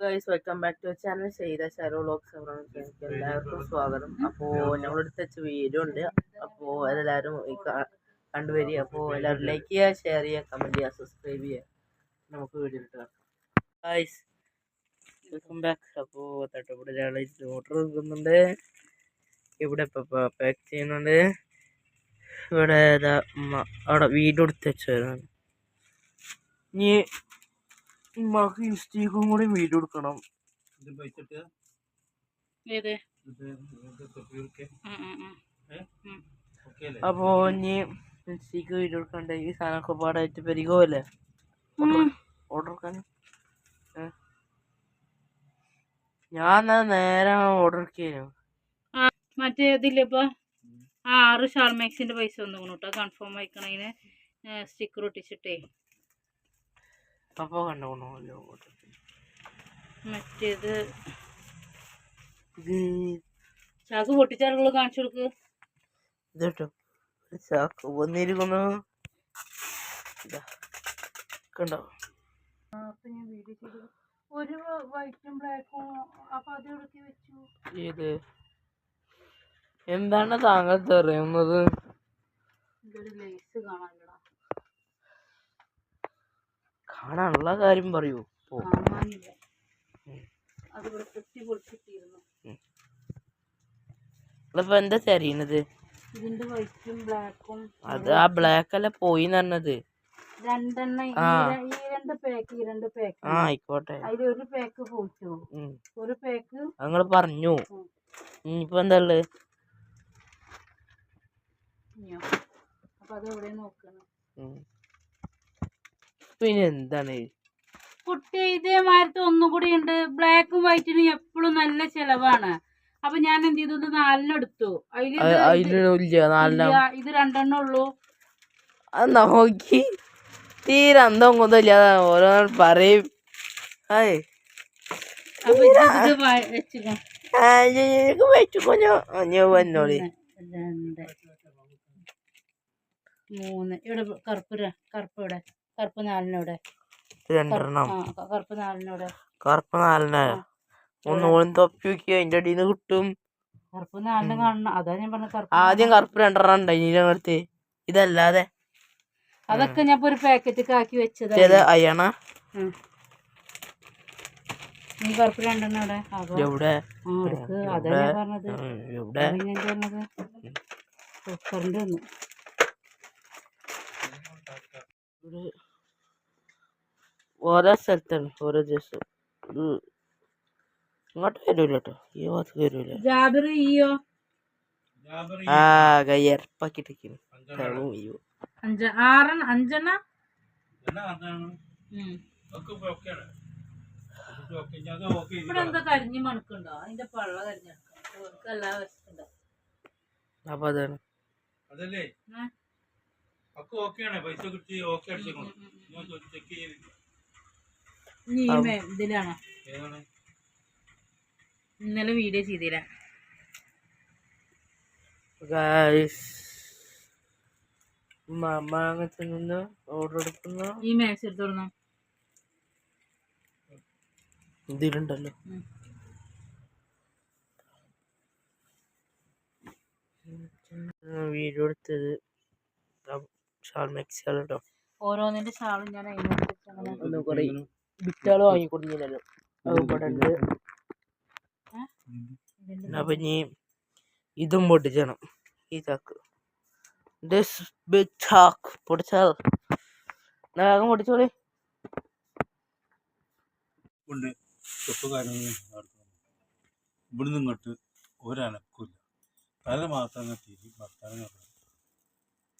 Guys welcome back to channel ചെയ്ത ഷെറോളോക്സ് എനിക്ക് എല്ലാവർക്കും സ്വാഗതം. അപ്പോൾ ഞങ്ങളെടുത്ത് വെച്ച വീഡിയോ ഉണ്ട്. അപ്പോൾ കാ- കണ്ടുവരിക അപ്പോൾ എല്ലാവരും ലൈക്ക് ചെയ്യുക ഷെയർ ചെയ്യുക കമന്റ് ചെയ്യുക സബ്സ്ക്രൈബ് ചെയ്യുക. നമുക്ക് വീഡിയോ ഇട്ട് ഗൈസ് വെൽക്കം ബാക്ക് അപ്പോൾ തട്ടപ്പുഴ രാളേജ് ഓർഡർ എടുക്കുന്നുണ്ട് ഇവിടെ ഇപ്പോൾ പാക്ക് ചെയ്യുന്നുണ്ട്. ഇവിടെ അവിടെ വീട് എടുത്ത് വെച്ചതാണ് ഇനി ഉമ്മക്ക് ഇൻസ്റ്റേക്കും കൂടി വീഡിയോ എടുക്കണം അപ്പോൾ ഇനി ഇൻസ്റ്റേക്ക് വീഡിയോ എടുക്കണ്ടേ ഈ സാധനമൊക്കെ പാടായിട്ട് പെരുകുമല്ലേ ഉം. ഓർഡർ എടുക്കാൻ? ഞാൻ നേരെ ഓർഡർ ചെയ്യാനോ മറ്റേ ഇതില്ലേ ഇപ്പൊ? ആറ് ഷാൾമാക്സിന്റെ പൈസ വന്നു കേട്ടോ കൺഫേം ആയിക്കണതിന് സ്റ്റിക്കർ ഒട്ടിച്ചിട്ടേ. അപ്പോൾ കണ്ടുകൊണ്ടോ ഓർഡർ മറ്റേത് ചാക്ക് പൊട്ടിച്ചാറുകൾ കാണിച്ചു കൊടുക്ക്. ഇത് കേട്ടോ ചാക്ക് വന്നിരിക്കുന്നു. കണ്ടോ? അപ്പൊ ഞാൻ വീഡിയോ ചെയ്തു. ഒരു വൈറ്റും ബ്ലാക്കും അപ്പൊ അത് ഇടയ്ക്ക് വെച്ചു. ഇത് എന്താണ് താങ്കൾ തെറിയുന്നത് ഇതൊരു ലേസ് കാണാനില്ലടാ. കാണാനുള്ള കാര്യം പറയൂ. നിങ്ങളിപ്പോ എന്താ ബ്ലാക്കും അത് ആ ബ്ലാക്ക് അല്ല പോയി പറഞ്ഞത്. ആയിക്കോട്ടെ. ഒരു പാക്ക് പോയിട്ടോ ഒരു പാക്ക് ഞങ്ങൾ പറഞ്ഞു. ഇനിയിപ്പൊ എന്താ ഉള്ളത് അപ്പൊ അത് എവിടെ നോക്കണം. പിന്നെ എന്താണ്? കുട്ടി ഇതേമാരത്തെ ഒന്നും കൂടി ഉണ്ട് ബ്ലാക്കും വൈറ്റിനും എപ്പോഴും നല്ല ചെലവാണ്. അപ്പൊ ഞാൻ എന്ത് ചെയ്തു? ഇത് നാലെണ്ണം എടുത്തു. അതിൽ അത് അതിലില്ല നാലെണ്ണം. ഇത് രണ്ടെണ്ണം ഉള്ളൂ. അത് നോക്കി. തീരെ അന്തം ഓരോ പറയും. മൂന്ന്. ഇവിടെ കറുപ്പ് ഇവിടെ. കറുപ്പ് നാലിനവിടെ രണ്ടെണ്ണം. ആ ക- കറുപ്പ് നാലിനവിടെ കറുപ്പ് നാലെണ്ണ ഒന്ന് ഓളും തൊപ്പി നോക്കി അതിന്റെ അടിയിൽ നിന്ന് കിട്ടും. കറുപ്പ് നാലിന് കാണണം. അതാ ഞാൻ പറഞ്ഞ കറുപ്പ് ആദ്യം കറുപ്പ് രണ്ടെണ്ണം ഉണ്ടായി ഇതിനകത്ത് ഇതല്ലാതെ. അതൊക്കെ ഞാൻ ഒരു പാക്കറ്റ് ആക്കി വെച്ചത്. അയണ. അയ്യണ. നീ കറുപ്പ് രണ്ടെണ്ണം അവിടെ അതോ ഞാൻ പറഞ്ഞത്. പറഞ്ഞത്. കുക്കറിന്റെ ഒന്ന്. ഓരോ സ്ഥലത്താണ് ഓരോ ദിവസം ഇത് ഇങ്ങോട്ട് വരൂല കേട്ടോ ഈ ഭാഗത്ത് വരൂല. ജാബിർ ഈയോ? ജാബറി ആ അയ്യോ അഞ്ച ആറെണ്ണ അഞ്ചെണ്ണ? ഇവിടെ എന്താ കരിഞ്ഞ് മണക്കുണ്ടോ? അതിന്റെ പള്ള കരിഞ്ഞെടുക്കാം എല്ലാ വശത്തുണ്ടോ അപ്പൊ അതാണ്. അതല്ലേ. ഒക്കെ ഓക്കെയാണ് പൈസ കിട്ടി ഓക്കെ അടിച്ചേക്കണം. ചെക്ക് ചെയ്ത് ഇതിലാണോ ഇന്നലെ വീഡിയോ ചെയ്തില്ല. ഗായ്സ് മമ്മ അങ്ങനത്തെ നിന്ന് ഓർഡർ എടുക്കുന്ന. ഈ മാക്സ് എടുത്തോളൂ ഇതിലുണ്ടല്ലോ. ഉം. വീഡിയോ എടുത്തത് ഷാൾ മെക്സികൾ കേട്ടോ ഓരോന്നിന്റെ ഷാളും ഞാൻ അതിനനുസരിച്ച് അങ്ങനെ ഒന്ന് കുറേ ബിറ്റാൾ വാങ്ങി അത് ഇവിടെ ഉണ്ട്. അപ്പൊ ഇനി ഇതും പൊട്ടിച്ചണം. ഈ ചാക്ക്. ദിസ് ബിഗ് ചാക്ക് പൊടിച്ചാൽ വേഗം പൊട്ടിച്ചോളി. കൊണ്ട് തൊപ്പ് കാര്യങ്ങൾ ഇവിടുന്ന് ഇങ്ങോട്ട് ഒരനക്കില്ല. തല മാത്രം തിരി ഭർത്താവിനെ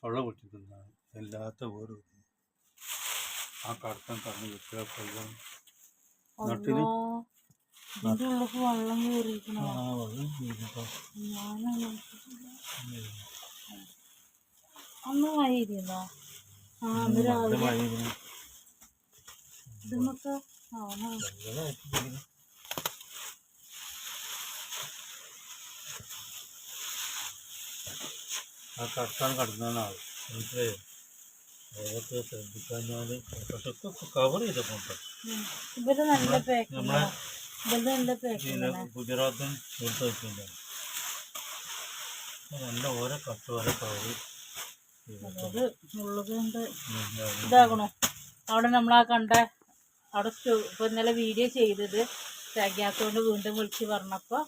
പൊള്ള പൊട്ടിക്കുന്നതാണ് എല്ലാത്ത ഓരോ ആ കടത്തം തന്നു കിട്ടുക കൊല്ലം നട്ടിന് വെള്ളം കയറിയിരിക്കണോ? ആ വെള്ളം. അന്ന് ആ അന്ന് രാവിലെ. ആ കടത്താണ് കടന്നാണ് മനസ്സിലായോ? അതൊക്കെ ശ്രദ്ധിക്കാഞ്ഞാൽ പക്ഷെ ഒക്കെ കവർ ചെയ്തിട്ടുണ്ട് നമ്മളെ ഗുജറാത്തും ഇവിടുത്തെ വെച്ചിട്ടുണ്ട് നല്ല ഓരോ കട്ട് വരെ കവർ ഇതാകണോ. അവിടെ നമ്മൾ ആ കണ്ട അവിടെ ഇപ്പൊ ഇന്നലെ വീഡിയോ ചെയ്തത്. ടാഗ്യാത്തോണ്ട് വീണ്ടും വിളിച്ച് പറഞ്ഞപ്പോ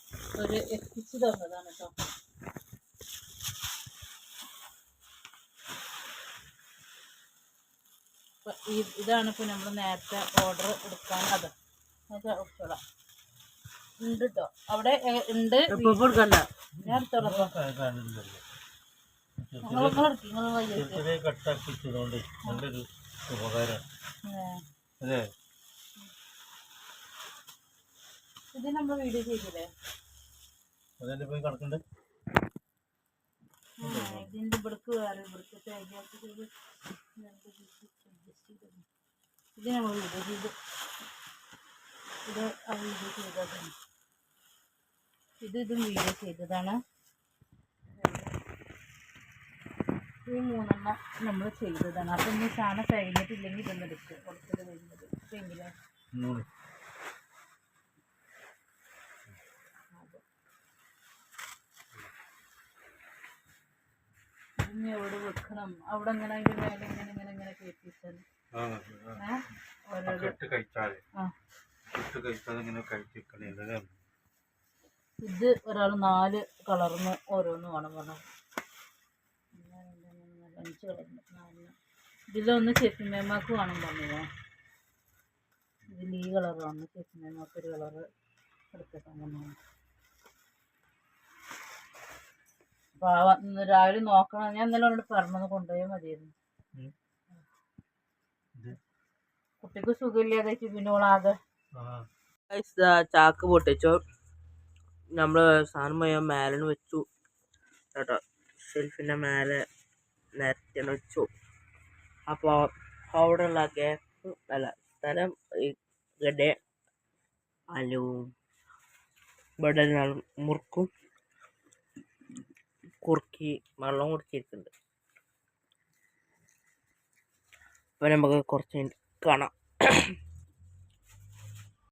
ഒരു എത്തിച്ചു തന്നതാണ് കേട്ടോ ഈ- ഇതാണ് ഇപ്പോൾ നമ്മൾ നേരത്തെ ഓർഡർ എടുക്കാൻ അത്. എടുത്തോളാം. ഉണ്ട് കേട്ടോ അവിടെ ഉണ്ട്. ഇപ്പൊ കൊടുക്കണ്ട. ഞാൻ എടുത്തോളാം നല്ലൊരു അതെ. ഇത് നമ്മൾ വീഡിയോ ചെയ്തില്ലേ? പോയി കിടക്കണ്ടേ ഇതിന്റെ ഇവിടേക്ക് വേറെ ഇവിടുത്തെ തേങ്ങാക്ക് ഇത് ഇത് വീഡിയോ ചെയ്തതാണ് ഇത് ഇതും വീഡിയോ ചെയ്തതാണ് ഈ മൂന്നെണ്ണം നമ്മൾ ചെയ്തതാണ്. അപ്പം ഇനി സാധനം കഴിഞ്ഞിട്ടില്ലെങ്കിൽ ഇതൊന്നും വരുന്നത്. കുറച്ചത് കഴിഞ്ഞത് വെക്കണം. അവിടെ ഇങ്ങനെ അതിന്റെ മേലെ ഇങ്ങനെ ഇങ്ങനെ ഇത് ഒരാൾ നാല് കളർന്ന് ഓരോന്ന് വേണം പറഞ്ഞു. അഞ്ച് കളറിന് നാലിന് ഇതിലൊന്ന് ചെപ്പി മേമാക്ക് വേണം പറഞ്ഞോ ഇതിൽ ഈ കളർ വന്നു ചെപ്പി മേമാക്ക് ഒരു കളർ എടുത്തിട്ടാണ് പറഞ്ഞു രാവിലെ നോക്കണം. ഞാൻ ഇന്നലെ അവനോട് പറഞ്ഞത് കൊണ്ടുപോയാൽ മതിയായിരുന്നു കുട്ടിക്ക് സുഖമില്ലാതായിട്ട് പിന്നെ ഓളാകെ ചാക്ക് പൊട്ടിച്ചു. നമ്മൾ സാധനം മേലെ വെച്ചു. കേട്ടോ. ഷെൽഫിന്റെ മേലെ നിരത്തിയാണ് വെച്ചു. അപ്പോൾ ഉള്ള കേക്ക് അല്ല സ്ഥലം ഗഡേ അലുവും ഇവിടെ മുറുക്കും. കുറുക്കി വെള്ളം കുടിച്ചിട്ടുണ്ട് അപ്പോൾ നമുക്ക് കുറച്ച് കാണാം.